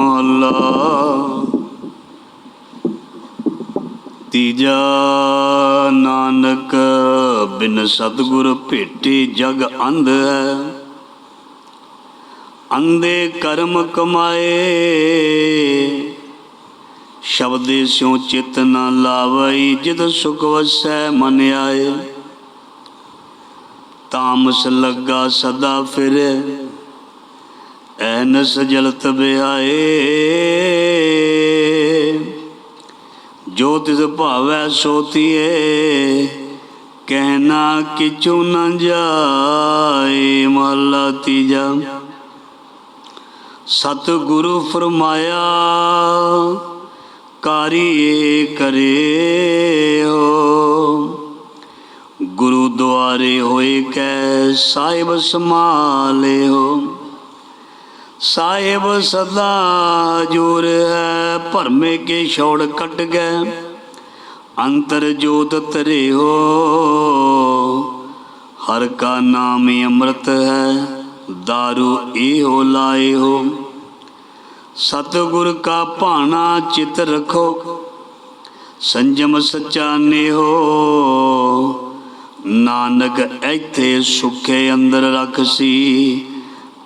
ਮਹੱਲਾ ਤੀਜਾ ਨਾਨਕ ਬਿਨ ਸਤਿਗੁਰ ਭੇਟੇ ਜਗ ਅੰਧ ਹੈ। ਅੰਧੇ ਕਰਮ ਕਮਾਏ। ਸ਼ਬਦੇ ਸਿਉ ਚਿਤ ਨਾ ਲਾਵਈ, ਜਿਤ ਸੁਖ ਵਸੈ ਮਨ ਆਏ। ਤਾਮਸ ਲੱਗਾ ਸਦਾ ਫਿਰੇ। ਐਨ ਜਲਤ ਬਿਆਏ। ਜੋ ਤਿਸ ਭਾਵੈ ਸੋਤੀਏ ਕਹਿਣਾ ਕਿਛੂ ਨ ਜਾਏ, ਮਹਲਾ ਤੀਜਾ। ਸਤ ਗੁਰੂ ਫਰਮਾਇਆ, ਕਾਰੀਏ ਕਰੇ ਹੋ ਗੁਰੂ ਦੁਆਰੇ ਹੋਏ ਕੈ ਸਾਹਿਬ ਸਮਾਲੇ ਹੋ ਸਾਹਿਬ ਸਦਾ ਜੁਰ ਹੈ, ਭਰਮੇ ਕੇ ਛੋੜ ਕੱਟ ਗਏ ਅੰਤਰ ਜੋਤ ਤਰੇ ਹੋ, ਹਰ ਕਾ ਨਾਮ ਅੰਮ੍ਰਿਤ ਹੈ दारू ਇਹੋ ਲਾਏ ਹੋ। ਸਤਿਗੁਰ ਕਾ ਭਾਣਾ ਚਿਤ ਰਖੋ, ਸੰਜਮ ਸਚਾ ਨੇਹੋ ਨਾਨਕ ਇੱਥੇ ਸੁਖੇ ਅੰਦਰ ਰਖਸੀ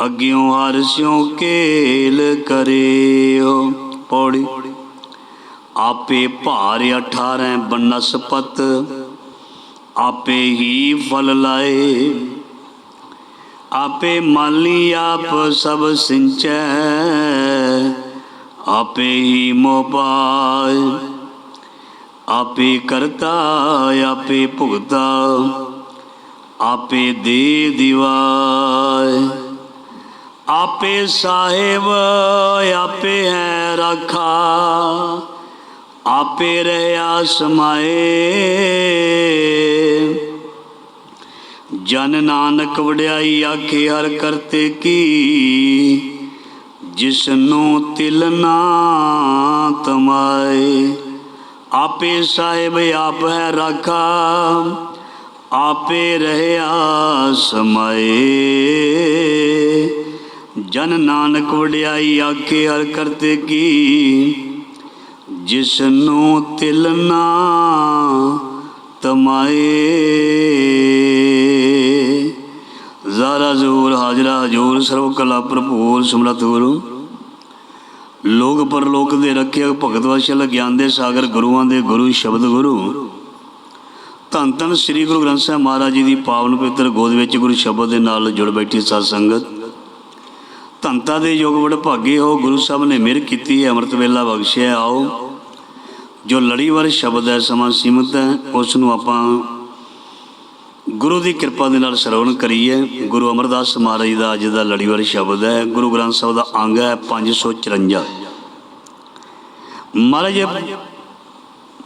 ਅਗਿਓ ਹਰ ਸਿਉ ਕੇਲ ਕਰਿਓ। ਪੌੜੀ। ਆਪੇ ਭਾਰ 18 ਬਨਸਪਤ, ਆਪੇ ਹੀ ਫਲ ਲਾਏ। ਆਪੇ ਮਾਲੀ ਆਪ ਸਭ ਸਿੰਚੈ, ਆਪੇ ਹੀ ਮੋਬਾਇ ਆਪੇ ਕਰਤਾ, ਆਪੇ ਭੁਗਤਾ, ਆਪੇ ਦੇ ਦਿਵਾਏ। ਆਪੇ ਸਾਹਿਬ, ਆਪੇ ਹੈ ਰਾਖਾ। ਆਪੇ ਰਹਿਆ ਸਮਾਏ। ਜਨ ਨਾਨਕ ਵਡਿਆਈ ਆਖੇ, ਹਰ ਕਰਤੇ ਕੀ। ਜਿਸ ਨੂੰ ਤਿਲ ਨਾ ਤਮਾਏ। ਆਪੇ ਸਾਹਿਬ, ਆਪ ਹੈ ਰਾਖਾ। ਆਪੇ ਰਹਿਆ ਸਮਾਏ। ਜਨ ਨਾਨਕ ਵਡਿਆਈ ਆਕੇ ਹਰ ਕਰਤੇ ਕੀ। ਜਿਸ ਨੂੰ ਤਿਲ ਨਾ ਤਮਾਏ। ਜ਼ਾਰਾ ਜ਼ੋਰ, ਹਾਜ਼ਰਾ ਹਜੂਰ ਸਰਵ ਕਲਾ ਭਰਪੂਰ ਸਮਰਥ ਗੁਰੂ। ਲੋਕ ਪਰਲੋਕ ਦੇ ਰੱਖਿਆ ਭਗਤ ਵਸ਼ਲ ਗਿਆਨ ਦੇ ਸਾਗਰ ਗੁਰੂਆਂ ਦੇ ਗੁਰੂ ਸ਼ਬਦ ਗੁਰੂ। ਧੰਨ ਧੰਨ ਸ੍ਰੀ ਗੁਰੂ ਗ੍ਰੰਥ ਸਾਹਿਬ ਮਹਾਰਾਜ ਜੀ ਦੀ ਪਾਵਨ ਪਵਿੱਤਰ ਗੋਦ ਵਿੱਚ ਗੁਰੂ ਸ਼ਬਦ ਦੇ ਨਾਲ ਜੁੜ ਬੈਠੀ ਸਾਧ ਸੰਗਤ। ਧੰਤਾ ਦੇ ਯੁਗ ਵਡ ਭਾਗੇ ਹੋ, ਗੁਰੂ ਸਾਹਿਬ ਨੇ ਮਿਹਰ ਕੀਤੀ ਹੈ, ਅੰਮ੍ਰਿਤ ਵੇਲਾ ਬਖਸ਼ਿਆ, ਆਓ। ਜੋ ਲੜੀਵਾਰ ਸ਼ਬਦ ਹੈ, ਸਮਾਂ ਸੀਮਤ ਹੈ, ਉਸ ਨੂੰ ਆਪਾਂ ਗੁਰੂ ਦੀ ਕਿਰਪਾ ਦੇ ਨਾਲ ਸਰਵਣ ਕਰੀਏ। ਗੁਰੂ ਅਮਰਦਾਸ ਮਹਾਰਾਜ ਦਾ ਅੱਜ ਦਾ ਲੜੀਵਾਰ ਸ਼ਬਦ ਹੈ, ਗੁਰੂ ਗ੍ਰੰਥ ਸਾਹਿਬ ਦਾ ਅੰਗ ਹੈ 554 ਮਹਾਰਾਜ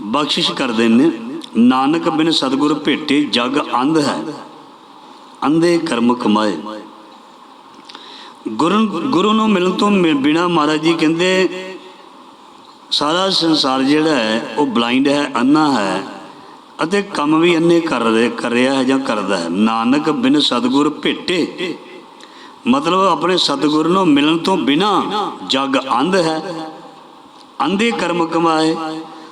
ਬਖਸ਼ਿਸ਼ ਕਰਦੇ ਨੇ, ਨਾਨਕ ਬਿਨ ਸਤਿਗੁਰ ਭੇਟੇ ਜਗ ਅੰਧ ਹੈ, ਅੰਧੇ ਕਰਮ ਕਮਾਏ। ਗੁਰੂ ਗੁਰੂ ਨੂੰ ਮਿਲਣ ਤੋਂ ਬਿਨਾ ਮਹਾਰਾਜ ਜੀ ਕਹਿੰਦੇ, ਸਾਰਾ ਸੰਸਾਰ ਜਿਹੜਾ ਹੈ, ਉਹ ਬਲਾਈਂਡ ਹੈ ਅੰਨਾ ਹੈ ਅਤੇ ਕੰਮ ਵੀ ਅੰਨੇ ਕਰ ਰਿਹਾ ਕਰ ਰਿਹਾ ਹੈ ਜਾਂ ਕਰਦਾ ਹੈ। ਨਾਨਕ ਬਿਨ ਸਤਿਗੁਰ ਭੇਟੇ। ਮਤਲਬ ਆਪਣੇ ਸਤਿਗੁਰ ਨੂੰ ਮਿਲਣ ਤੋਂ ਬਿਨਾ ਜਗ ਅੰਧ ਹੈ। ਅੰਧੇ ਕਰਮ ਕਮਾਏ।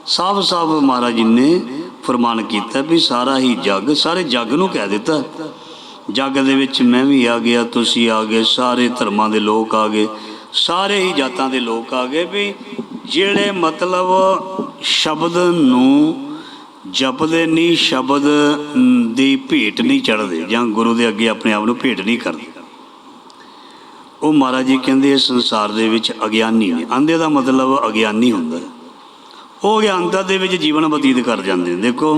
ਸਾਫ਼ ਸਾਫ਼ ਮਹਾਰਾਜ ਜੀ ਨੇ ਫਰਮਾਨ ਕੀਤਾ ਵੀ ਸਾਰਾ ਹੀ ਜਗ, ਸਾਰੇ ਜਗ ਨੂੰ ਕਹਿ ਦਿੱਤਾ। ਜੱਗ ਦੇ ਵਿੱਚ ਮੈਂ ਵੀ ਆ ਗਿਆ, ਤੁਸੀਂ ਆ ਗਏ, ਸਾਰੇ ਧਰਮਾਂ ਦੇ ਲੋਕ ਆ ਗਏ, ਸਾਰੇ ਹੀ ਜਾਤਾਂ ਦੇ ਲੋਕ ਆ ਗਏ ਵੀ ਜਿਹੜੇ ਮਤਲਬ ਸ਼ਬਦ ਨੂੰ ਜਪਦੇ ਨਹੀਂ, ਸ਼ਬਦ ਦੀ ਭੇਟ ਨਹੀਂ ਚੜਦੇ ਜਾਂ ਗੁਰੂ ਦੇ ਅੱਗੇ ਆਪਣੇ ਆਪ ਨੂੰ ਭੇਟ ਨਹੀਂ ਕਰਦੇ। ਉਹ ਮਹਾਰਾਜ ਜੀ ਕਹਿੰਦੇ ਇਸ ਸੰਸਾਰ ਦੇ ਵਿੱਚ ਅਗਿਆਨੀ ਨੇ। ਅੰਧੇ ਦਾ ਮਤਲਬ ਅਗਿਆਨੀ ਹੁੰਦਾ। ਉਹ ਅਗਿਆਨਤਾ ਦੇ ਵਿੱਚ ਜੀਵਨ ਬਤੀਤ ਕਰ ਜਾਂਦੇ ਦੇਖੋ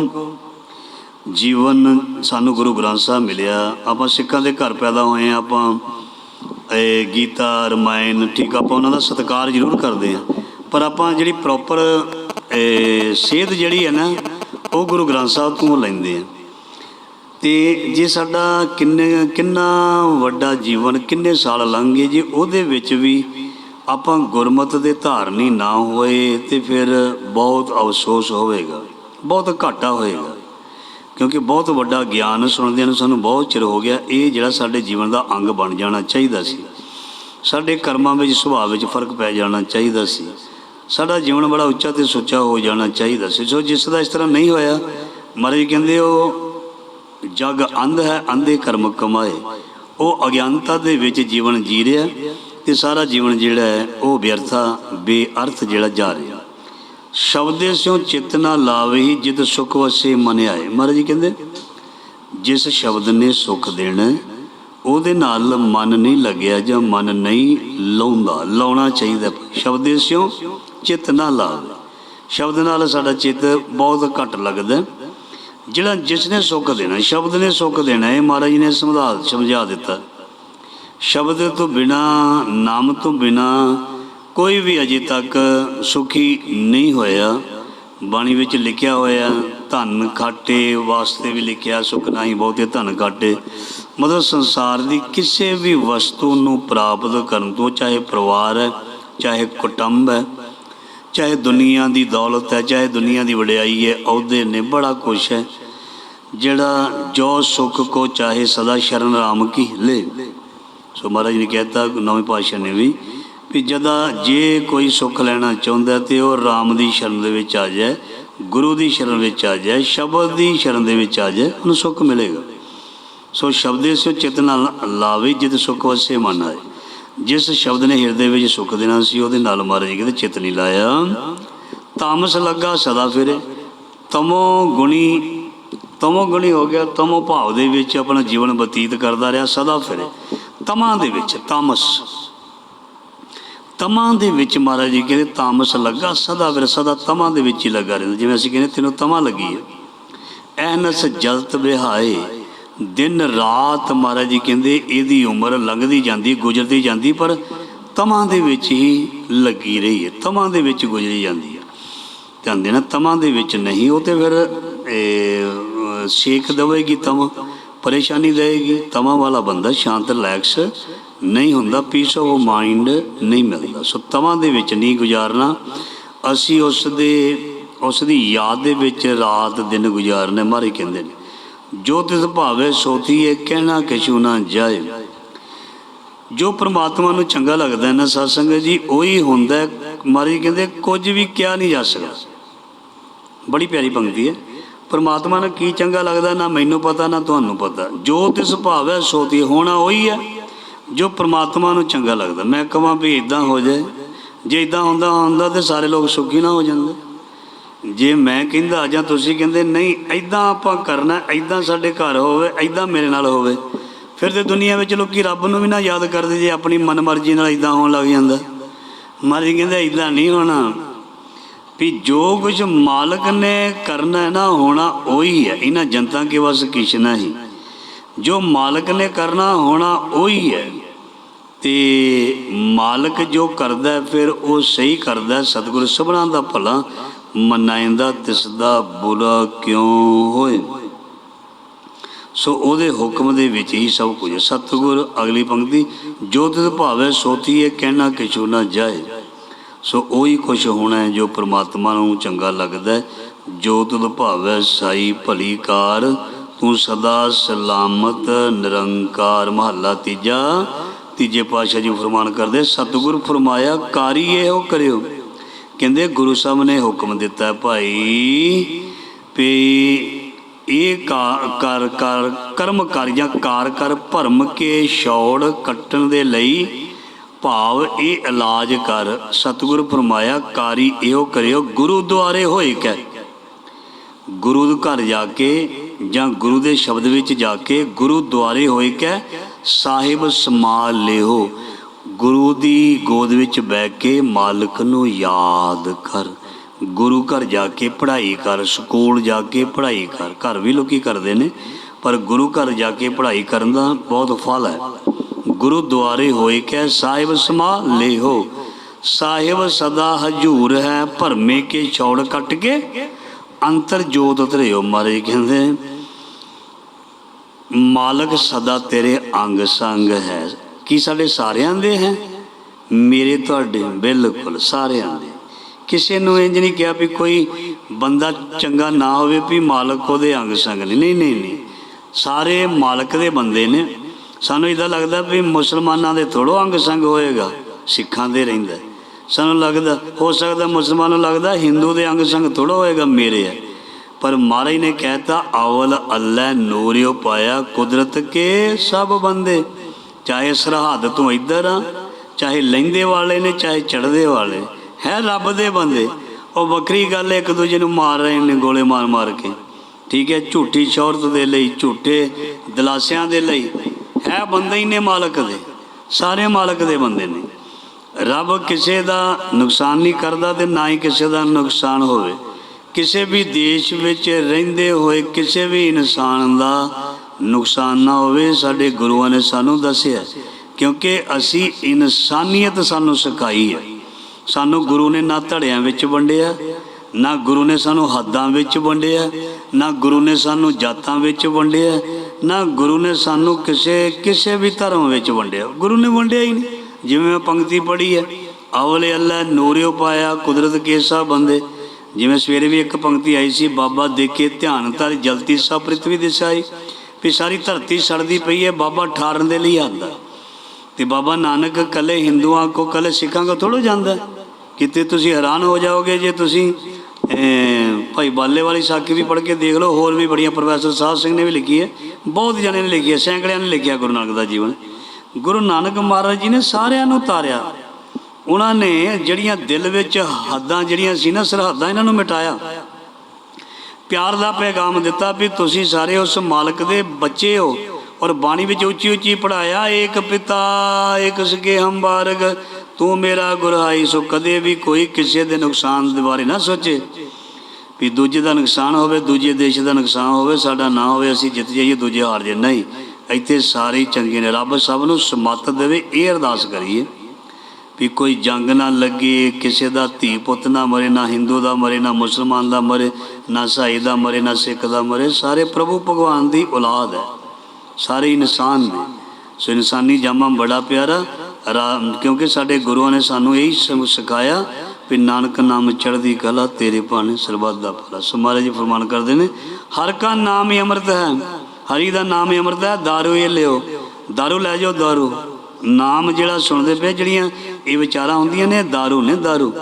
ਜੀਵਨ ਸਾਨੂੰ ਗੁਰੂ ਗ੍ਰੰਥ ਸਾਹਿਬ ਮਿਲਿਆ। ਆਪਾਂ ਸਿੱਖਾਂ ਦੇ ਘਰ ਪੈਦਾ ਹੋਏ ਆ ਆਪਾਂ ਇਹ ਗੀਤਾ, ਰਮਾਇਣ, ਠੀਕ ਆਪਾਂ ਉਹਨਾਂ ਦਾ ਸਤਿਕਾਰ ਜ਼ਰੂਰ ਕਰਦੇ ਆ ਪਰ ਆਪਾਂ ਜਿਹੜੀ ਪ੍ਰੋਪਰ ਸੇਧ ਜਿਹੜੀ ਹੈ ਨਾ, ਉਹ ਗੁਰੂ ਗ੍ਰੰਥ ਸਾਹਿਬ ਤੋਂ ਲੈਂਦੇ ਆ ਤੇ ਜੇ ਸਾਡਾ ਕਿੰਨੇ, ਕਿੰਨਾ ਵੱਡਾ ਜੀਵਨ, ਕਿੰਨੇ ਸਾਲ ਲੰਘ ਗਏ ਜੇ, ਉਹਦੇ ਵਿੱਚ ਵੀ ਆਪਾਂ ਗੁਰਮਤ ਦੇ ਧਾਰਨੀ ਨਾ ਹੋਏ ਤੇ ਫਿਰ ਬਹੁਤ ਅਫਸੋਸ ਹੋਵੇਗਾ, ਬਹੁਤ ਘਾਟਾ ਹੋਏਗਾ। ਕਿਉਂਕਿ ਬਹੁਤ ਵੱਡਾ ਗਿਆਨ ਸੁਣਦਿਆਂ ਨੂੰ ਸਾਨੂੰ ਬਹੁਤ ਚਿਰ ਹੋ ਗਿਆ, ਇਹ ਜਿਹੜਾ ਸਾਡੇ ਜੀਵਨ ਦਾ ਅੰਗ ਬਣ ਜਾਣਾ ਚਾਹੀਦਾ ਸੀ। ਸਾਡੇ ਕਰਮਾਂ ਵਿੱਚ, ਸੁਭਾਅ ਵਿੱਚ ਫ਼ਰਕ ਪੈ ਜਾਣਾ ਚਾਹੀਦਾ ਸੀ। ਸਾਡਾ ਜੀਵਨ ਬੜਾ ਉੱਚਾ ਤੇ ਸੁੱਚਾ ਹੋ ਜਾਣਾ ਚਾਹੀਦਾ ਸੀ। ਸੋ ਜਿਸ ਦਾ ਇਸ ਤਰ੍ਹਾਂ ਨਹੀਂ ਹੋਇਆ, ਮਹਾਰਾਜ ਕਹਿੰਦੇ ਉਹ ਜਗ ਅੰਧ ਹੈ, ਅੰਧੇ ਕਰਮ ਕਮਾਏ। ਉਹ ਅਗਿਆਨਤਾ ਦੇ ਵਿੱਚ ਜੀਵਨ ਜੀ ਰਿਹਾ ਤੇ ਸਾਰਾ ਜੀਵਨ ਜਿਹੜਾ ਹੈ, ਉਹ ਵਿਅਰਥਾ, ਬੇਅਰਥ ਜਿਹੜਾ ਜਾ ਰਿਹਾ ਸ਼ਬਦੇ ਸਿਓ ਚਿਤ ਨਾ ਲਾਵਈ ਜਿਤ ਸੁਖ ਵਸੇ ਮਨ ਆਏ। ਮਹਾਰਾਜ ਜੀ ਕਹਿੰਦੇ, ਜਿਸ ਸ਼ਬਦ ਨੇ ਸੁਖ ਦੇਣਾ, ਉਹਦੇ ਨਾਲ ਮਨ ਨਹੀਂ ਲੱਗਿਆ ਜਾਂ ਮਨ ਨਹੀਂ ਲਾਉਂਦਾ। ਲਾਉਣਾ ਚਾਹੀਦਾ। ਸ਼ਬਦੇ ਸਿਓ ਚਿਤ ਨਾ ਲਾਵੇ। ਸ਼ਬਦ ਨਾਲ ਸਾਡਾ ਚਿੱਤ ਬਹੁਤ ਘੱਟ ਲੱਗਦਾ। ਜਿਹੜਾ ਜਿਸ ਨੇ ਸੁੱਖ ਦੇਣਾ, ਸ਼ਬਦ ਨੇ ਸੁੱਖ ਦੇਣਾ, ਇਹ ਮਹਾਰਾਜ ਜੀ ਨੇ ਸਮਝਾ ਸਮਝਾ ਦਿੱਤਾ। ਸ਼ਬਦ ਤੋਂ ਬਿਨਾ, ਨਾਮ ਤੋਂ ਬਿਨਾ ਕੋਈ ਵੀ ਅਜੇ ਤੱਕ ਸੁਖੀ ਨਹੀਂ ਹੋਇਆ, ਬਾਣੀ ਵਿੱਚ ਲਿਖਿਆ ਹੋਇਆ, ਧਨ ਖਾਟੇ ਵਾਸਤੇ ਵੀ ਲਿਖਿਆ, ਸੁਖ ਨਹੀਂ ਬਹੁਤੇ ਧਨ ਖਾਟੇ। ਮਤਲਬ ਸੰਸਾਰ ਦੀ ਕਿਸੇ ਵੀ ਵਸਤੂ ਨੂੰ ਪ੍ਰਾਪਤ ਕਰਨ ਤੋਂ ਚਾਹੇ ਪਰਿਵਾਰ ਹੈ, ਚਾਹੇ ਕੁਟੁੰਬ ਹੈ, ਚਾਹੇ ਦੁਨੀਆ ਦੀ ਦੌਲਤ ਹੈ, ਚਾਹੇ ਦੁਨੀਆ ਦੀ ਵਡਿਆਈ ਹੈ, ਅਹੁਦੇ ਨੇ ਬੜਾ ਕੁਛ ਹੈ, ਜਿਹੜਾ ਜੋ ਸੁਖ ਕੋ ਚਾਹੇ ਸਦਾ ਸ਼ਰਨ ਰਾਮ ਕੀ ਲੈ। ਸੋ ਮਹਾਰਾਜ ਨੇ ਕਹਿਤਾ, ਨਵੇਂ ਪਾਤਸ਼ਾਹ ਨੇ ਵੀ ਵੀ ਜਦਾ ਜੇ ਕੋਈ ਸੁੱਖ ਲੈਣਾ ਚਾਹੁੰਦਾ ਤੇ ਉਹ ਰਾਮ ਦੀ ਸ਼ਰਨ ਦੇ ਵਿੱਚ ਆ ਜਾਏ, ਗੁਰੂ ਦੀ ਸ਼ਰਨ ਵਿੱਚ ਆ ਜਾਏ, ਸ਼ਬਦ ਦੀ ਸ਼ਰਨ ਦੇ ਵਿੱਚ ਆ ਜਾਏ, ਉਹਨੂੰ ਸੁੱਖ ਮਿਲੇਗਾ। ਸੋ ਸ਼ਬਦੇ ਸੋ ਚਿਤ ਨਾਲ ਲਾਵੇ, ਜਿਤ ਸੁਖ ਵਸੇ ਮਨ ਆਏ। ਜਿਸ ਸ਼ਬਦ ਨੇ ਹਿਰਦੇ ਵਿੱਚ ਸੁਖ ਦੇਣਾ ਸੀ, ਉਹਦੇ ਨਾਲ ਮਹਾਰਾਜ ਜੀ ਕਹਿੰਦੇ ਚਿਤ ਨਹੀਂ ਲਾਇਆ। ਤਾਮਸ ਲੱਗਾ ਸਦਾ ਫਿਰੇ। ਤਮੋ ਗੁਣੀ ਤਮੋ ਗੁਣੀ ਹੋ ਗਿਆ, ਤਮੋ ਭਾਵ ਦੇ ਵਿੱਚ ਆਪਣਾ ਜੀਵਨ ਬਤੀਤ ਕਰਦਾ ਰਿਹਾ, ਸਦਾ ਫਿਰੇ। ਤਮਾਂ ਦੇ ਵਿੱਚ, ਤਾਮਸ। ਤਮਾਂ ਦੇ ਵਿੱਚ ਮਹਾਰਾਜ ਜੀ ਕਹਿੰਦੇ ਤਾਮਸ ਲੱਗਾ, ਸਦਾ ਫਿਰ ਸਦਾ ਤਮਾਂ ਦੇ ਵਿੱਚ ਹੀ ਲੱਗਾ ਰਹਿੰਦਾ। ਜਿਵੇਂ ਅਸੀਂ ਕਹਿੰਦੇ ਤੈਨੂੰ ਤਮਾਂ ਲੱਗੀ ਹੈ। ਐਨਸ ਜਲਤ ਬਿਹਾਏ ਦਿਨ ਰਾਤ ਮਹਾਰਾਜ ਜੀ ਕਹਿੰਦੇ ਇਹਦੀ ਉਮਰ ਲੰਘਦੀ ਜਾਂਦੀ, ਗੁਜ਼ਰਦੀ ਜਾਂਦੀ, ਪਰ ਤਮਾਂ ਦੇ ਵਿੱਚ ਹੀ ਲੱਗੀ ਰਹੀ ਹੈ। ਤਮਾਂ ਦੇ ਵਿੱਚ ਗੁਜ਼ਰੀ ਜਾਂਦੀ ਹੈ। ਧਿਆਨ ਦੇਣਾ, ਤਮਾਂ ਦੇ ਵਿੱਚ ਨਹੀਂ, ਉਹ ਤੇ ਫਿਰ ਸੇਖ ਸੇਕ ਦੇਵੇਗੀ ਤਮਾ, ਪਰੇਸ਼ਾਨੀ ਦੇਵੇਗੀ। ਤਮਾਂ ਵਾਲਾ ਬੰਦਾ ਸ਼ਾਂਤ ਰਿਲੈਕਸ ਨਹੀਂ ਹੁੰਦਾ ਪੀਸ ਆਫ ਮਾਈਂਡ ਨਹੀਂ ਮਿਲਦਾ। ਸੋ ਤਮਾਂ ਦੇ ਵਿੱਚ ਨਹੀਂ ਗੁਜ਼ਾਰਨਾ। ਅਸੀਂ ਉਸ ਦੇ, ਉਸ ਦੀ ਯਾਦ ਦੇ ਵਿੱਚ ਰਾਤ ਦਿਨ ਗੁਜ਼ਾਰਨੇ, ਮਾਰੇ ਕਹਿੰਦੇ ਨੇ, ਜੋ ਤਿਸ ਭਾਵੇ ਸੋਥੀਏ ਕਹਿਣਾ ਕਿਛੂ ਨਾ ਜਾਏ। ਜੋ ਪ੍ਰਮਾਤਮਾ ਨੂੰ ਚੰਗਾ ਲੱਗਦਾ ਹੈ ਨਾ ਸਤਸੰਗ ਜੀ, ਉਹੀ ਹੁੰਦਾ ਹੈ। ਮਾਰੀ ਕਹਿੰਦੇ, ਕੁਝ ਵੀ ਕਿਹਾ ਨਹੀਂ ਜਾ ਸਕਦਾ। ਬੜੀ ਪਿਆਰੀ ਪੰਕਤੀ ਹੈ। ਪਰਮਾਤਮਾ ਨੂੰ ਕੀ ਚੰਗਾ ਲੱਗਦਾ, ਨਾ ਮੈਨੂੰ ਪਤਾ, ਨਾ ਤੁਹਾਨੂੰ ਪਤਾ। ਜੋ ਤਿਸ ਭਾਵ ਹੈ ਸੋਤੀ ਹੋਣਾ ਉਹੀ ਹੈ। ਜੋ ਪ੍ਰਮਾਤਮਾ ਨੂੰ ਚੰਗਾ ਲੱਗਦਾ। ਮੈਂ ਕਹਾਂ ਵੀ ਇਦਾਂ ਹੋ ਜਾਏ। ਜੇ ਇਦਾਂ ਹੁੰਦਾ ਹੁੰਦਾ ਤੇ ਸਾਰੇ ਲੋਕ ਸੁਖੀ ਨਾ ਹੋ ਜਾਂਦੇ। ਜੇ ਮੈਂ ਕਹਿੰਦਾ ਜਾਂ ਤੁਸੀਂ ਕਹਿੰਦੇ, ਨਹੀਂ ਇਦਾਂ ਆਪਾਂ ਕਰਨਾ ਇਦਾਂ ਸਾਡੇ ਘਰ ਹੋਵੇ ਇਦਾਂ ਮੇਰੇ ਨਾਲ ਹੋਵੇ, ਫਿਰ ਤੇ ਦੁਨੀਆ ਵਿੱਚ ਲੋਕੀ ਰੱਬ ਨੂੰ ਵੀ ਨਾ ਯਾਦ ਕਰਦੇ ਜੇ ਆਪਣੀ ਮਨਮਰਜ਼ੀ ਨਾਲ ਇਦਾਂ ਹੋਣ ਲੱਗ ਜਾਂਦਾ। ਮਾਰੀ ਕਹਿੰਦਾ ਇਦਾਂ ਨਹੀਂ ਹੋਣਾ। ਵੀ ਜੋ ਕੁਝ ਮਾਲਕ ਨੇ ਕਰਨਾ ਨਾ, ਹੋਣਾ ਉਹੀ ਹੈ। ਇਹਨਾਂ ਜਨਤਾ ਕੇ ਵਸ ਕਿਛ ਨਹੀਂ ਜੋ ਮਾਲਕ ਨੇ ਕਰਨਾ ਹੋਣਾ ਉਹੀ ਹੈ। ਤੇ ਮਾਲਕ ਜੋ ਕਰਦਾ ਫਿਰ ਉਹ ਸਹੀ ਕਰਦਾ ਸਤਿਗੁਰ ਸਤਿਗੁਰੂ ਸਭਨਾਂ ਦਾ ਭਲਾ ਮਨਾਇੰਦਾ ਤਿਸ ਦਾ ਬੁਰਾ ਕਿਉਂ ਹੋਏ? ਸੋ ਉਹਦੇ ਹੁਕਮ ਦੇ ਵਿੱਚ ਹੀ ਸਭ ਕੁਝ ਸਤਿਗੁਰ, ਅਗਲੀ ਪੰਕਤੀ, ਜੋ ਤਿਸ ਭਾਵੇ ਸੋਤੀ ਕਹਿਣਾ ਕਿਛੂ ਨਾ ਜਾਏ। ਸੋ ਉਹੀ ਕੁਛ ਹੋਣਾ ਹੈ ਜੋ ਪ੍ਰਮਾਤਮਾ ਨੂੰ ਚੰਗਾ ਲੱਗਦਾ ਹੈ। ਜੋ ਤੁਧ ਭਾਵੈ ਸਾਈ ਭਲੀ ਕਾਰ ਤੂੰ ਸਦਾ ਸਲਾਮਤ ਨਿਰੰਕਾਰ ਮਹੱਲਾ ਤੀਜਾ। ਤੀਜੇ ਪਾਤਸ਼ਾਹ ਜੀ ਫਰਮਾਨ ਕਰਦੇ, ਸਤਿਗੁਰ ਫਰਮਾਇਆ ਕਾਰੀ ਇਹੋ ਕਰਿਓ। ਕਹਿੰਦੇ, ਗੁਰੂ ਸਾਹਿਬ ਨੇ ਹੁਕਮ ਦਿੱਤਾ, ਭਾਈ, ਵੀ ਇਹ ਕਰ ਕਰ, ਕਰਮ ਕਰ ਜਾਂ ਕਾਰ ਕਰ, ਭਰਮ ਕੇ ਛੋੜ ਕੱਟਣ ਦੇ ਲਈ ਭਾਵ ਇਹ ਇਲਾਜ ਕਰ। ਸਤਿਗੁਰ ਫਰਮਾਇਆ, ਕਾਰੀ ਇਹੋ ਕਰਿਓ, ਗੁਰੂ ਦੁਆਰੇ ਹੋਏ ਕੈ। ਗੁਰੂ ਦੇ ਘਰ ਜਾ ਕੇ ਜਾਂ ਗੁਰੂ ਦੇ ਸ਼ਬਦ ਵਿੱਚ ਜਾ ਕੇ ਗੁਰੂ ਦੁਆਰੇ ਹੋਏ ਕੈ ਸਾਹਿਬ ਸਮਾ ਲਿਓ। ਗੁਰੂ ਦੀ ਗੋਦ ਵਿੱਚ ਬੈ ਕੇ ਮਾਲਕ ਨੂੰ ਯਾਦ ਕਰ। ਗੁਰੂ ਘਰ ਜਾ ਕੇ ਪੜ੍ਹਾਈ ਕਰ, ਸਕੂਲ ਜਾ ਕੇ ਪੜ੍ਹਾਈ ਕਰ। ਘਰ ਵੀ ਲੋਕੀ ਕਰਦੇ ਨੇ, ਪਰ ਗੁਰੂ ਘਰ ਜਾ ਕੇ ਪੜ੍ਹਾਈ ਕਰਨ ਦਾ ਬਹੁਤ ਫਲ ਹੈ। ਗੁਰੂ ਦੁਆਰੇ ਹੋਏ ਕੈ ਸਾਹਿਬ ਸਮਾ ਲਿਓ। ਸਾਹਿਬ ਸਦਾ ਹਜੂਰ ਹੈ, ਭਰਮੇ ਕੇ ਛੋੜ ਕੱਟ ਕੇ ਅੰਤਰ ਜੋਤ ਉਤਰਿਓ ਮਾਰੇ ਕਹਿੰਦੇ, ਮਾਲਕ ਸਦਾ ਤੇਰੇ ਅੰਗ ਸੰਗ ਹੈ। ਕੀ ਸਾਡੇ ਸਾਰਿਆਂ ਦੇ ਹੈ? ਮੇਰੇ ਤੁਹਾਡੇ ਬਿਲਕੁਲ ਸਾਰਿਆਂ ਦੇ। ਕਿਸੇ ਨੂੰ ਇੰਜ ਨਹੀਂ ਕਿਹਾ ਵੀ ਕੋਈ ਬੰਦਾ ਚੰਗਾ ਨਾ ਹੋਵੇ ਵੀ ਮਾਲਕ ਉਹਦੇ ਅੰਗ ਸੰਗ ਨੇ। ਨਹੀਂ ਨਹੀਂ ਨਹੀਂ। ਸਾਰੇ ਮਾਲਕ ਦੇ ਬੰਦੇ ਨੇ। ਸਾਨੂੰ ਇਦਾਂ ਲੱਗਦਾ ਵੀ ਮੁਸਲਮਾਨਾਂ ਦੇ ਥੋੜੋ ਅੰਗ ਸੰਗ ਹੋਏਗਾ, ਸਿੱਖਾਂ ਦੇ ਰਹਿੰਦਾ। ਸਾਨੂੰ ਲੱਗਦਾ, ਹੋ ਸਕਦਾ ਮੁਸਲਮਾਨ ਨੂੰ ਲੱਗਦਾ ਹਿੰਦੂ ਦੇ ਅੰਗ ਸੰਗ ਥੋੜੋ ਹੋਏਗਾ ਮੇਰੇ ਹੈ ਪਰ ਮਹਾਰਾਜ ਨੇ ਕਹਿਤਾ, ਅਵਲ ਅੱਲਾ ਨੂਰਿਓ ਪਾਇਆ ਕੁਦਰਤ ਕੇ ਸਭ ਬੰਦੇ। ਚਾਹੇ ਸਰਹੱਦ ਤੋਂ ਇੱਧਰ ਆ, ਚਾਹੇ ਲੈਂਦੇ ਵਾਲੇ ਨੇ, ਚਾਹੇ ਚੜਦੇ ਵਾਲੇ। ਹੈ ਰੱਬ ਦੇ ਬੰਦੇ। ਉਹ ਵੱਖਰੀ ਗੱਲ ਇੱਕ ਦੂਜੇ ਨੂੰ ਮਾਰ ਰਹੇ ਨੇ, ਗੋਲੇ ਮਾਰ ਮਾਰ ਕੇ। ਠੀਕ ਹੈ ਝੂਠੀ ਸ਼ੌਹਰਤ ਦੇ ਲਈ, ਝੂਠੇ ਦਲਾਸਿਆਂ ਦੇ ਲਈ। ਹੈ ਬੰਦੇ ਹੀ ਨੇ ਮਾਲਕ ਦੇ, ਸਾਰੇ ਮਾਲਕ ਦੇ ਬੰਦੇ ਨੇ। ਰੱਬ ਕਿਸੇ ਦਾ ਨੁਕਸਾਨ ਨਹੀਂ ਕਰਦਾ ਤੇ ਨਾ ਹੀ ਕਿਸੇ ਦਾ ਨੁਕਸਾਨ ਹੋਵੇ। ਕਿਸੇ ਵੀ ਦੇਸ਼ ਵਿੱਚ ਰਹਿੰਦੇ ਹੋਏ ਕਿਸੇ ਵੀ ਇਨਸਾਨ ਦਾ ਨੁਕਸਾਨ ਨਾ ਹੋਵੇ, ਸਾਡੇ ਗੁਰੂਆਂ ਨੇ ਸਾਨੂੰ ਦੱਸਿਆ ਕਿਉਂਕਿ ਅਸੀਂ ਇਨਸਾਨੀਅਤ ਸਾਨੂੰ ਸਿਖਾਈ ਹੈ। ਸਾਨੂੰ ਗੁਰੂ ਨੇ ਨਾ ਧੜਿਆਂ ਵਿੱਚ ਵੰਡਿਆ, ਨਾ ਗੁਰੂ ਨੇ ਸਾਨੂੰ ਹੱਦਾਂ ਵਿੱਚ ਵੰਡਿਆ, ਨਾ ਗੁਰੂ ਨੇ ਸਾਨੂੰ ਜਾਤਾਂ ਵਿੱਚ ਵੰਡਿਆ, ਨਾ ਗੁਰੂ ਨੇ ਸਾਨੂੰ ਕਿਸੇ ਕਿਸੇ ਵੀ ਧਰਮ ਵਿੱਚ ਵੰਡਿਆ। ਗੁਰੂ ਨੇ ਵੰਡਿਆ ਹੀ ਨਹੀਂ। ਜਿਵੇਂ ਮੈਂ ਪੰਕਤੀ ਪੜ੍ਹੀ ਹੈ ਅਵਲੇ ਅੱਲਾ ਨੂਰਿਓ ਪਾਇਆ, ਕੁਦਰਤ ਕੇ ਸਭ ਬੰਦੇ। ਜਿਵੇਂ ਸਵੇਰੇ ਵੀ ਇੱਕ ਪੰਕਤੀ ਆਈ ਸੀ, ਬਾਬਾ ਦੇਖੇ ਧਿਆਨ ਧਰ ਜਲਤੀ ਸਭ ਪ੍ਰਿਥਵੀ ਦਿਸਾਈ ਵੀ ਸਾਰੀ ਧਰਤੀ ਸੜਦੀ ਪਈ ਹੈ, ਬਾਬਾ ਠਾਰਨ ਦੇ ਲਈ ਆਂਦਾ। ਤੇ ਬਾਬਾ ਨਾਨਕ ਕੱਲੇ ਹਿੰਦੂਆਂ ਕੋ, ਕੱਲੇ ਸਿੱਖਾਂ ਕੋ ਥੋੜੋ ਜਾਂਦਾ। ਕਿਤੇ ਤੁਸੀਂ ਹੈਰਾਨ ਹੋ ਜਾਓਗੇ ਜੇ ਤੁਸੀਂ ਭਾਈ ਬਾਲੇ ਵਾਲੀ ਸਾਖੀ ਵੀ ਪੜ੍ਹ ਕੇ ਦੇਖ ਲਓ, ਹੋਰ ਵੀ ਬੜੀਆਂ ਪ੍ਰੋਫੈਸਰ ਸਾਹਿਬ ਸਿੰਘ ਨੇ ਵੀ ਲਿਖੀ ਹੈ। ਬਹੁਤ ਜਣੇ ਨੇ ਲਿਖੀ ਹੈ, ਸੈਂਕੜਿਆਂ ਨੇ ਲਿਖਿਆ ਗੁਰੂ ਨਾਨਕ ਦਾ ਜੀਵਨ। ਗੁਰੂ ਨਾਨਕ ਮਹਾਰਾਜ ਜੀ ਨੇ ਸਾਰਿਆਂ ਨੂੰ ਤਾਰਿਆ ਉਹਨਾਂ ਨੇ ਜਿਹੜੀਆਂ ਦਿਲ ਵਿੱਚ ਹੱਦਾਂ ਜਿਹੜੀਆਂ ਸੀ ਨਾ, ਸਰਹੱਦਾਂ ਇਹਨਾਂ ਨੂੰ ਮਿਟਾਇਆ। ਪਿਆਰ ਦਾ ਪੈਗਾਮ ਦਿੱਤਾ ਵੀ ਤੁਸੀਂ ਸਾਰੇ ਉਸ ਮਾਲਕ ਦੇ ਬੱਚੇ ਹੋ ਔਰ ਬਾਣੀ ਵਿੱਚ ਉੱਚੀ ਉੱਚੀ ਪੜਾਇਆ ਏਕ ਪਿਤਾ, ਏਕ ਸਕੇ ਹੰਬਾਰਗ ਤੂੰ ਮੇਰਾ ਗੁਰਹਾਈ, ਸੋ ਕਦੇ ਵੀ ਕੋਈ ਕਿਸੇ ਦੇ ਨੁਕਸਾਨ ਦੇ ਬਾਰੇ ਨਾ ਸੋਚੇ। ਵੀ ਦੂਜੇ ਦਾ ਨੁਕਸਾਨ ਹੋਵੇ, ਦੂਜੇ ਦੇਸ਼ ਦਾ ਨੁਕਸਾਨ ਹੋਵੇ, ਸਾਡਾ ਨਾ ਹੋਵੇ, ਅਸੀਂ ਜਿੱਤ ਜਾਈਏ, ਦੂਜੇ ਹਾਰ ਜੇ ਨਹੀਂ। ਇੱਥੇ ਸਾਰੇ ਚੰਗੇ ਨੇ। ਰੱਬ ਸਭ ਨੂੰ ਸਮੱਤ ਦੇਵੇ, ਇਹ ਅਰਦਾਸ ਕਰੀਏ ਵੀ ਕੋਈ ਜੰਗ ਨਾ ਲੱਗੇ, ਕਿਸੇ ਦਾ ਧੀ ਪੁੱਤ ਨਾ ਮਰੇ, ਨਾ ਹਿੰਦੂ ਦਾ ਮਰੇ, ਨਾ ਮੁਸਲਮਾਨ ਦਾ ਮਰੇ, ਨਾ ਸਾਈ ਦਾ ਮਰੇ, ਨਾ ਸਿੱਖ ਦਾ ਮਰੇ। ਸਾਰੇ ਪ੍ਰਭੂ ਭਗਵਾਨ ਦੀ ਔਲਾਦ ਹੈ। ਸਾਰੇ ਇਨਸਾਨ ਨੇ। ਸੋ ਇਨਸਾਨੀ ਜਾਮਾ ਬੜਾ ਪਿਆਰਾ। ਕਿਉਂਕਿ ਸਾਡੇ ਗੁਰੂਆਂ ਨੇ ਸਾਨੂੰ ਇਹੀ ਸਮ- ਸਿਖਾਇਆ ਵੀ ਨਾਨਕ ਨਾਮ ਚੜ੍ਹਦੀ ਕਲਾ ਤੇਰੇ ਭਾਣੇ ਸਰਬੱਤ ਦਾ ਭਲਾ। ਸੋ ਮਹਾਰਾਜ ਜੀ ਫਰਮਾਨ ਕਰਦੇ ਨੇ, ਹਰ ਕਾ ਨਾਮ ਹੀ ਅੰਮ੍ਰਿਤ ਹੈ। ਹਰੀ ਦਾ ਨਾਮ ਹੀ ਅੰਮ੍ਰਿਤ ਹੈ, ਦਾਰੂ ਇਹ ਲਿਓ। ਦਾਰੂ ਲੈ ਜਾਓ, ਦਾਰੂ। ਨਾਮ ਜਿਹੜਾ ਸੁਣਦੇ ਪਏ ਜਿਹੜੀਆਂ ਇਹ ਵਿਚਾਰਾ ਹੁੰਦੀਆਂ ਨੇ, ਦਾਰੂ ਨੇ ਦਾਰੂ।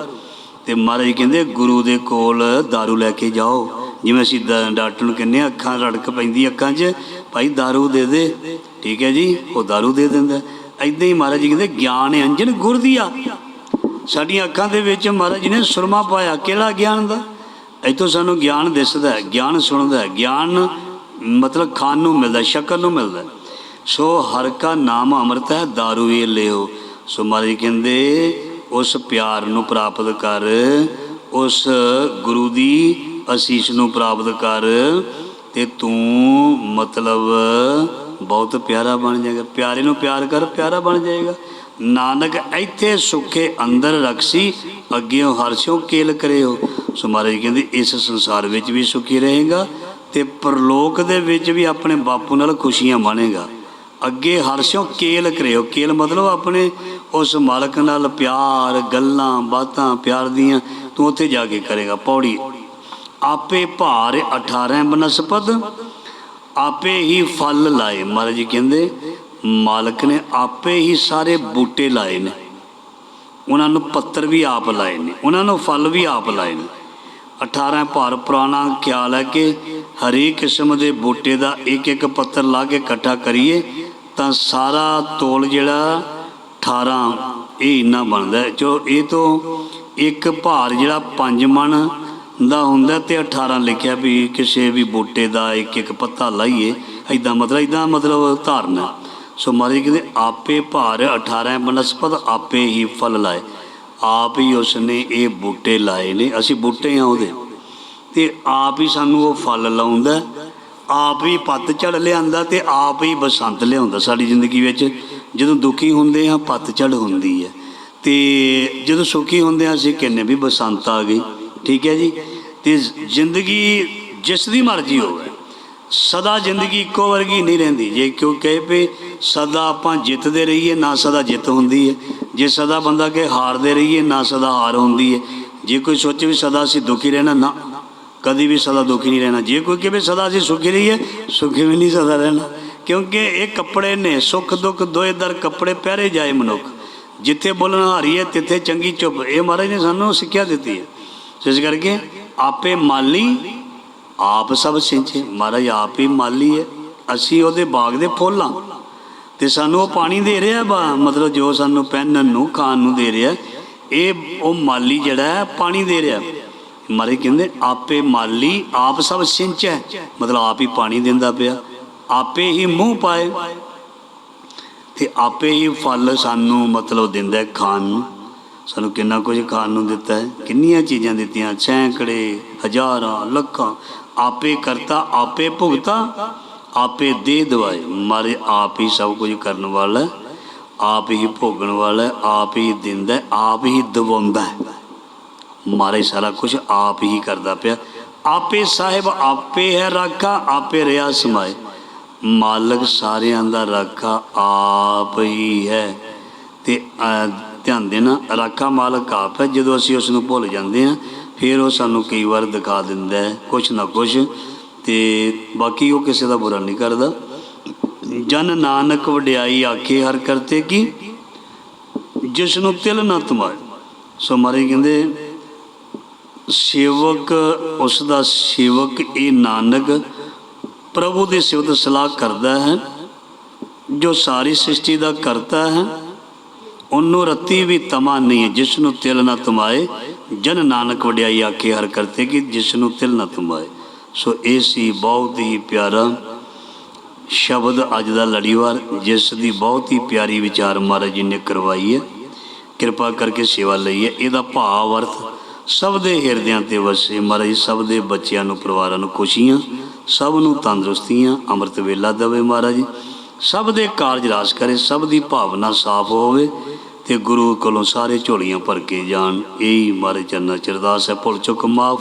ਤੇ ਮਹਾਰਾਜ ਕਹਿੰਦੇ, ਗੁਰੂ ਦੇ ਕੋਲ ਦਾਰੂ ਲੈ ਕੇ ਜਾਓ। ਜਿਵੇਂ ਅਸੀਂ ਡਾਕਟਰ ਨੂੰ ਕਹਿੰਨੇ ਅੱਖਾਂ ਰੜਕ ਪੈਂਦੀ ਅੱਖਾਂ 'ਚ, ਭਾਈ ਦਾਰੂ ਦੇ ਦੇ। ਠੀਕ ਹੈ ਜੀ, ਉਹ ਦਾਰੂ ਦੇ ਦਿੰਦਾ ਐਦਾਂ ਹੀ ਮਹਾਰਾਜ ਜੀ ਕਹਿੰਦੇ, ਗਿਆਨ ਅੰਜਨ ਗੁਰ ਦੀਆ। ਸਾਡੀਆਂ ਅੱਖਾਂ ਦੇ ਵਿੱਚ ਮਹਾਰਾਜ ਨੇ ਸੁਰਮਾ ਪਾਇਆ, ਕਿਹੜਾ ਗਿਆਨ ਦਾ? ਇਥੋਂ ਸਾਨੂੰ ਗਿਆਨ ਦਿਸਦਾ ਗਿਆਨ ਸੁਣਦਾ ਗਿਆਨ ਮਤਲਬ ਖਾਣ ਨੂੰ ਮਿਲਦਾ ਸ਼ਕਲ ਨੂੰ ਮਿਲਦਾ। ਸੋ ਹਰ ਕਾ ਨਾਮ ਅੰਮ੍ਰਿਤ ਹੈ दारू ਇਹ ਲਿਓ ਸੋ ਮਹਾਰਾਜ ਕਹਿੰਦੇ, ਉਸ ਪਿਆਰ ਨੂੰ ਪ੍ਰਾਪਤ ਕਰ, ਉਸ ਗੁਰੂ ਦੀ ਅਸੀਸ ਨੂੰ ਪ੍ਰਾਪਤ ਕਰ ਤੇ ਤੂੰ ਮਤਲਬ ਬਹੁਤ ਪਿਆਰਾ ਬਣ ਜਾਏਗਾ। ਪਿਆਰੇ ਨੂੰ ਪਿਆਰ ਕਰ, ਪਿਆਰਾ ਬਣ ਜਾਏਗਾ। ਨਾਨਕ ਇੱਥੇ ਸੁਖੇ ਅੰਦਰ ਰਖਸੀ, ਅੱਗਿਓਂ ਹਰਸ਼ਿਓ ਕੇਲ ਕਰਿਓ ਸੋ ਮਹਾਰਾਜ ਕਹਿੰਦੇ, ਇਸ ਸੰਸਾਰ ਵਿੱਚ ਵੀ ਸੁਖੀ ਰਹੇਗਾ। ਤੇ ਪਰਲੋਕ ਦੇ ਵਿੱਚ ਵੀ ਆਪਣੇ ਬਾਪੂ ਨਾਲ ਖੁਸ਼ੀਆਂ ਮਾਣੇਗਾ ਅੱਗੇ ਹਰਸ਼ੋਂ ਕੇਲ ਕਰਿਓ। ਕੇਲ ਮਤਲਬ ਆਪਣੇ ਉਸ ਮਾਲਕ ਨਾਲ ਪਿਆਰ, ਗੱਲਾਂ, ਬਾਤਾਂ, ਪਿਆਰ ਦੀਆਂ ਤੂੰ ਉੱਥੇ ਜਾ ਕੇ ਕਰੇਗਾ। ਪੌੜੀ। ਆਪੇ ਭਾਰ 18 ਬਨਸਪਤ, ਆਪੇ ਹੀ ਫਲ ਲਾਏ। ਮਹਾਰਾਜ ਜੀ ਕਹਿੰਦੇ, ਮਾਲਕ ਨੇ ਆਪੇ ਹੀ ਸਾਰੇ ਬੂਟੇ ਲਾਏ ਨੇ। ਉਹਨਾਂ ਨੂੰ ਪੱਤਰ ਵੀ ਆਪ ਲਾਏ ਨੇ। ਉਹਨਾਂ ਨੂੰ ਫਲ ਵੀ ਆਪ ਲਾਏ ਨੇ। 18 ਭਾਰ ਪੁਰਾਣਾ ਖਿਆਲ ਹੈ ਕਿ ਹਰੇਕ ਕਿਸਮ ਦੇ ਬੂਟੇ ਦਾ ਇੱਕ ਇੱਕ ਪੱਤਰ ਲਾ ਕੇ ਇਕੱਠਾ ਕਰੀਏ, ਤਾਂ ਸਾਰਾ ਤੋਲ ਜਿਹੜਾ 18 ਇਹ ਇੰਨਾ ਬਣਦਾ ਹੈ। ਜੋ ਇਹ ਤੋਂ ਇੱਕ ਭਾਰ ਜਿਹੜਾ 5 ਮਣ ਦਾ ਹੁੰਦਾ ਤੇ 18 ਲਿਖਿਆ ਵੀ ਕਿਸੇ ਵੀ ਬੂਟੇ ਦਾ ਇੱਕ ਇੱਕ ਪੱਤਾ ਲਾਈਏ ਐਦਾਂ ਮਤਲਬ ਐਦਾਂ ਮਤਲਬ ਧਾਰਨਾ ਸੋ ਮਹਾਰਾਜ ਕਹਿੰਦੇ, ਆਪੇ ਭਾਰ 18 ਬਨਸਪਤ ਆਪੇ ਹੀ ਫਲ ਲਾਏ ਆਪ ਹੀ ਉਸਨੇ ਇਹ ਬੂਟੇ ਲਾਏ ਨੇ, ਅਸੀਂ ਬੂਟੇ ਆ ਉਹਦੇ। ਤੇ ਆਪ ਹੀ ਸਾਨੂੰ ਉਹ ਫਲ ਲਾਉਂਦਾ, ਆਪ ਹੀ ਪੱਤਝੜ ਲਿਆਂਦਾ ਤੇ ਆਪ ਹੀ ਬਸੰਤ ਲਿਆਉਂਦਾ ਸਾਡੀ ਜ਼ਿੰਦਗੀ ਵਿੱਚ। ਜਦੋਂ ਦੁਖੀ ਹੁੰਦੇ ਹਾਂ ਪੱਤਝੜ ਹੁੰਦੀ ਹੈ। ਤੇ ਜਦੋਂ ਸੁਖੀ ਹੁੰਦੇ ਹਾਂ, ਅਸੀਂ ਕਹਿੰਨੇ ਵੀ ਬਸੰਤ ਆ ਗਈ ਠੀਕ ਹੈ ਜੀ? ਤੇ ਜ਼ਿੰਦਗੀ ਜਿਸ ਦੀ ਮਰਜ਼ੀ ਹੋਵੇ, ਸਦਾ ਜ਼ਿੰਦਗੀ ਇੱਕੋ ਵਰਗੀ ਨਹੀਂ ਰਹਿੰਦੀ। ਜੇ ਕਿਉਂ ਕਹੇ ਪਏ ਸਦਾ ਆਪਾਂ ਜਿੱਤਦੇ ਰਹੀਏ, ਨਾ ਸਦਾ ਜਿੱਤ ਹੁੰਦੀ ਹੈ। ਜੇ ਸਦਾ ਬੰਦਾ ਕਹੇ ਹਾਰਦੇ ਰਹੀਏ, ਨਾ ਸਦਾ ਹਾਰ ਹੁੰਦੀ ਹੈ ਜੇ ਕੋਈ ਸੋਚੇ ਵੀ ਸਦਾ ਅਸੀਂ ਦੁਖੀ ਰਹਿਣਾ, ਨਾ। ਕਦੀ ਵੀ ਸਦਾ ਦੁਖੀ ਨਹੀਂ ਰਹਿਣਾ। ਜੇ ਕੋਈ ਕਹੇ ਸਦਾ ਅਸੀਂ ਸੁਖੀ ਰਹੀਏ, ਸੁਖੀ ਵੀ ਨਹੀਂ ਸਦਾ ਰਹਿਣਾ। ਕਿਉਂਕਿ ਇਹ ਕੱਪੜੇ ਨੇ, ਸੁੱਖ ਦੁੱਖ ਦੋਏ ਦਰ ਕੱਪੜੇ ਪਹਿਰੇ ਜਾਏ ਮਨੁੱਖ। ਜਿੱਥੇ ਬੋਲਣ ਹਾਰੀਏ ਤਿੱਥੇ ਚੰਗੀ ਚੁੱਪ। ਇਹ ਮਹਾਰਾਜ ਨੇ ਸਾਨੂੰ ਸਿੱਖਿਆ ਦਿੱਤੀ ਹੈ ਇਸ ਕਰਕੇ ਆਪੇ ਮਾਲੀ, ਆਪ ਸਭ ਸਿੰਚੇ। ਮਹਾਰਾਜ ਆਪ ਹੀ ਮਾਲੀ ਹੈ ਅਸੀਂ ਉਹਦੇ ਬਾਗ ਦੇ ਫੁੱਲ ਹਾਂ ਤੇ ਸਾਨੂੰ ਉਹ ਪਾਣੀ ਦੇ ਰਿਹਾ ਵਾ। ਮਤਲਬ ਜੋ ਸਾਨੂੰ ਪਹਿਨਣ ਨੂੰ, ਖਾਣ ਨੂੰ ਦੇ ਰਿਹਾ। ਇਹ ਉਹ ਮਾਲੀ ਜਿਹੜਾ ਹੈ, ਪਾਣੀ ਦੇ ਰਿਹਾ। ਮਾਰੇ ਕਹਿੰਦੇ, ਆਪੇ ਮਾਲੀ, ਆਪ ਸਭ ਸਿੰਚੈ ਮਤਲਬ ਆਪ ਹੀ ਪਾਣੀ ਦਿੰਦਾ ਪਿਆ। ਆਪੇ ਹੀ ਮੂੰਹ ਪਾਏ। ਤੇ ਆਪੇ ਹੀ ਫਲ ਸਾਨੂੰ ਮਤਲਬ ਦਿੰਦਾ ਖਾਣ ਨੂੰ। ਸਾਨੂੰ ਕਿੰਨਾ ਕੁਝ ਖਾਣ ਨੂੰ ਦਿੱਤਾ ਹੈ। ਕਿੰਨੀਆਂ ਚੀਜ਼ਾਂ ਦਿੱਤੀਆਂ। ਸੈਂਕੜੇ, ਹਜ਼ਾਰਾਂ, ਲੱਖਾਂ। ਆਪੇ ਕਰਤਾ, ਆਪੇ ਭੁਗਤਾ। ਆਪੇ ਦੇ ਦਵਾਏ। ਮਾਰੇ ਆਪ ਹੀ ਸਭ ਕੁਝ ਕਰਨ ਵਾਲਾ ਆਪ ਹੀ ਭੋਗਣ ਵਾਲਾ ਆਪ ਹੀ ਦਿੰਦਾ ਆਪ ਹੀ ਦਵਾਉਂਦਾ ਹੈ। ਮਾਰੇ ਸਾਰਾ ਕੁਝ ਆਪ ਹੀ ਕਰਦਾ ਪਿਆ। ਆਪੇ ਸਾਹਿਬ ਆਪੇ ਹੈ ਰਾਖਾ, ਆਪੇ ਰਿਆ ਸਮਾਏ। ਮਾਲਕ ਸਾਰਿਆਂ ਦਾ ਰਾਖਾ ਆਪ ਹੀ ਹੈ। ਤੇ ਧਿਆਨ ਦੇਣਾ, ਰਾਖਾ ਮਾਲਕ ਆਪ ਹੈ। ਜਦੋਂ ਅਸੀਂ ਉਸ ਨੂੰ ਭੁੱਲ ਜਾਂਦੇ ਹਾਂ, ਫਿਰ ਉਹ ਸਾਨੂੰ ਕਈ ਵਾਰ ਦਿਖਾ ਦਿੰਦਾ ਹੈ, ਕੁਛ ਨਾ ਕੁਛ। ਤੇ ਬਾਕੀ ਉਹ ਕਿਸੇ ਦਾ ਬੁਰਾ ਨਹੀਂ ਕਰਦਾ। ਜਨ ਨਾਨਕ ਵਡਿਆਈ ਆਖੇ ਹਰ ਕਰਤੇ ਕੀ ਜਿਸ ਨੂੰ ਤਿਲ ਨਾ ਤੁਮਾਏ। ਸੋ ਮਾਰੇ ਕਹਿੰਦੇ, ਸੇਵਕ, ਉਸ ਦਾ ਸੇਵਕ ਇਹ ਨਾਨਕ ਪ੍ਰਭੂ ਦੀ ਸਿਵਤ ਸਲਾਹ ਕਰਦਾ ਹੈ, ਜੋ ਸਾਰੀ ਸ੍ਰਿਸ਼ਟੀ ਦਾ ਕਰਤਾ ਹੈ। ਉਹਨੂੰ ਰਤੀ ਵੀ ਤਮਾ ਨਹੀਂ ਹੈ ਜਿਸ ਨੂੰ ਤਿਲ ਨਾ ਤੁਮਾਏ। ਜਨ ਨਾਨਕ ਵਡਿਆਈ ਆਖੇ ਹਰ ਕਰਤੇ ਕਿ ਜਿਸ ਨੂੰ ਤਿਲ ਨਾ ਤੁਮਾਏ। ਸੋ ਇਹ ਸੀ ਬਹੁਤ ਹੀ ਪਿਆਰਾ ਸ਼ਬਦ ਅੱਜ ਦਾ ਲੜੀਵਾਰ, ਜਿਸ ਦੀ ਬਹੁਤ ਹੀ ਪਿਆਰੀ ਵਿਚਾਰ ਮਹਾਰਾਜ ਜੀ ਨੇ ਕਰਵਾਈ ਹੈ। ਕਿਰਪਾ ਕਰਕੇ ਸੇਵਾ ਲਈ ਹੈ ਇਹਦਾ ਭਾਵ, ਅਰਥ ਸਭ ਦੇ ਹਿਰਦਿਆਂ ਤੇ ਵਸੇ। ਮਹਾਰਾਜ ਸਭ ਦੇ ਬੱਚਿਆਂ ਨੂੰ, ਪਰਿਵਾਰਾਂ ਨੂੰ ਖੁਸ਼ੀਆਂ, ਸਭ ਨੂੰ ਤੰਦਰੁਸਤੀਆਂ, ਅੰਮ੍ਰਿਤ ਵੇਲਾ ਦੇਵੇ ਮਹਾਰਾਜ ਸਭ ਦੇ ਕਾਰਜ ਰਾਸ ਕਰੇ, ਸਭ ਦੀ ਭਾਵਨਾ ਸਾਫ਼ ਹੋਵੇ ਤੇ ਗੁਰੂ ਕੋਲੋਂ ਸਾਰੇ ਝੋਲੀਆਂ ਭਰ ਕੇ ਜਾਣ। ਇਹੀ ਮਹਾਰਾਜ ਚਰਨਾਂ ਚਰਦਾਸ ਹੈ। ਭੁੱਲ ਚੁੱਕ, ਮਾਫ